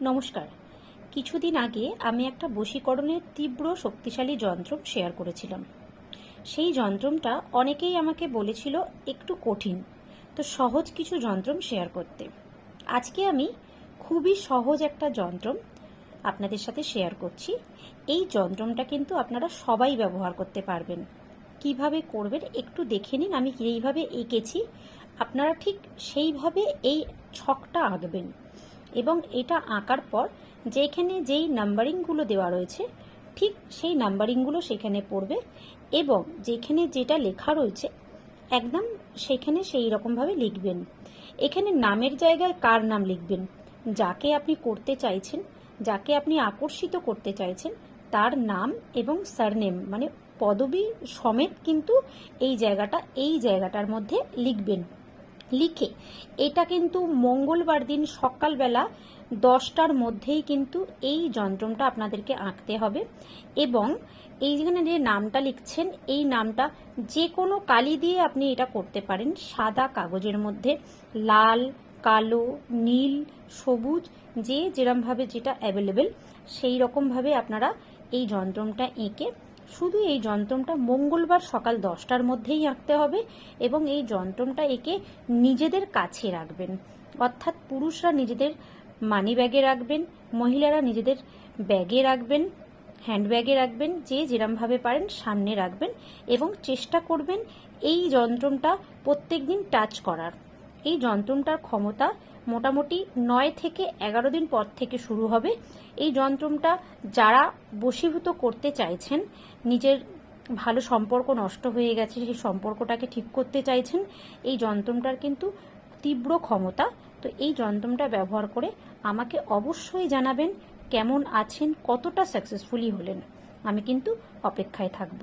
নমস্কার। কিছুদিন আগে আমি একটা বশীকরণের তীব্র শক্তিশালী যন্ত্র শেয়ার করেছিলাম। সেই যন্ত্রটা অনেকেই আমাকে বলেছিল একটু কঠিন, তো সহজ কিছু যন্ত্র শেয়ার করতে। আজকে আমি খুবই সহজ একটা যন্ত্র আপনাদের সাথে শেয়ার করছি। এই যন্ত্রটা কিন্তু আপনারা সবাই ব্যবহার করতে পারবেন। কীভাবে করবেন একটু দেখে নিন, আমি এইভাবে এঁকেছি। আপনারা ঠিক সেইভাবে এই ছকটা আঁকবেন। এবং এটা আঁকার পর যেখানে যেই নাম্বারিংগুলো দেওয়া রয়েছে, ঠিক সেই নাম্বারিংগুলো সেখানে পড়বে এবং যেখানে যেটা লেখা রয়েছে, একদম সেখানে সেই রকমভাবে লিখবেন। এখানে নামের জায়গায় কার নাম লিখবেন, যাকে আপনি করতে চাইছেন, যাকে আপনি আকর্ষিত করতে চাইছেন, তার নাম এবং সারনেম মানে পদবী সমেত কিন্তু এই জায়গাটা, এই জায়গাটার মধ্যে লিখবেন। লিখে। এটা কিন্তু মঙ্গলবার দিন সকালবেলা দশটার মধ্যেই কিন্তু এই যন্ত্রটা আপনাদেরকে আঁকতে হবে। এবং এই যেখানে যে নামটা লিখছেন, এই নামটা যে কোনো কালি দিয়ে আপনি এটা করতে পারেন। সাদা কাগজের মধ্যে লাল, কালো, নীল, সবুজ, যে যেরমভাবে যেটা অ্যাভেলেবেল সেই রকমভাবে আপনারা এই যন্ত্রটা এঁকে শুধু এই যন্ত্রমটা মঙ্গলবার সকাল দশটার মধ্যেই আঁকতে হবে এবং এই যন্ত্রমটা এঁকে নিজেদের কাছে রাখবেন। অর্থাৎ পুরুষরা নিজেদের মানি ব্যাগে রাখবেন, মহিলারা নিজেদের ব্যাগে রাখবেন হ্যান্ডব্যাগে রাখবেন, যে যেরমভাবে পারেন সামনে রাখবেন এবং চেষ্টা করবেন এই যন্ত্রমটা প্রত্যেক দিন টাচ করার। এই যন্ত্রটার ক্ষমতা মোটামুটি নয় থেকে এগারো দিন পর থেকে শুরু হবে। এই যন্ত্রটা যারা বশীভূত করতে চাইছেন, নিজের ভালো সম্পর্ক নষ্ট হয়ে গেছে, সেই সম্পর্কটাকে ঠিক করতে চাইছেন, এই যন্ত্রটার কিন্তু তীব্র ক্ষমতা। তো এই যন্ত্রটা ব্যবহার করে আমাকে অবশ্যই জানাবেন কেমন আছেন, কতটা সাকসেসফুলি হলেন। আমি কিন্তু অপেক্ষায় থাকব।